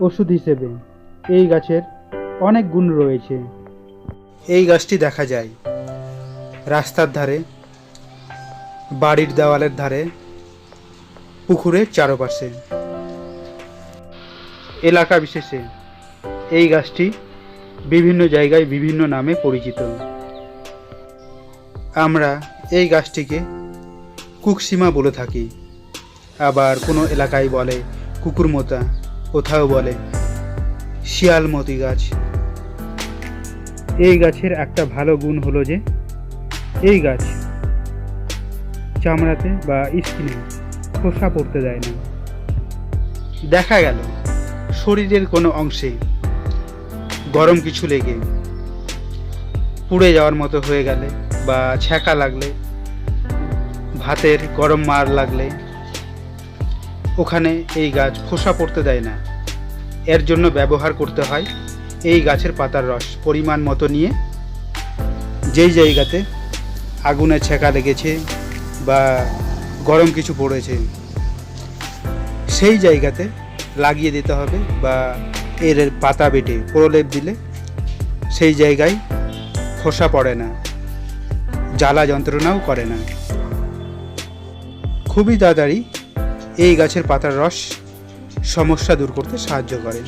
ওষুধ হিসেবে। এই গাছের অনেক গুণ রয়েছে। এই গাছটি দেখা যায় রাস্তার ধারে, বাড়ির দেওয়ালের ধারে, পুকুরের চারপাশে। এলাকা বিশেষে এই গাছটি বিভিন্ন জায়গায় বিভিন্ন নামে পরিচিত। আমরা এই গাছটিকে কুকসীমা বলে থাকি। আবার কোনো এলাকায় বলে কুকুরমোতা। কোথাও বলে শিয়ালমতি গাছ। এই গাছের একটা ভালো গুণ হলো যে এই গাছ চামড়াতে বা স্কিনে খোসা পড়তে দেয় না। দেখা গেল শরীরের কোনো অংশে গরম কিছু লেগে পুড়ে যাওয়ার মতো হয়ে গেলে বা ছ্যাঁকা লাগলে ভাতের গরম মার লাগলে ওখানে এই গাছ খোসা পড়তে দেয় না। এর জন্য ব্যবহার করতে হয় এই গাছের পাতার রস পরিমাণ মতো নিয়ে। যেই জায়গাতে আগুনে ছেঁকা লেগেছে বা গরম কিছু পড়েছে, সেই জায়গাতে লাগিয়ে দিতে হবে বা এর পাতা বেটে প্রলেপ দিলে সেই জায়গায় খোসা পড়ে না, জ্বালা যন্ত্রণাও করে না। খুবই তাড়াতাড়ি এই গাছের পাতার রস সমস্যা দূর করতে সাহায্য করে।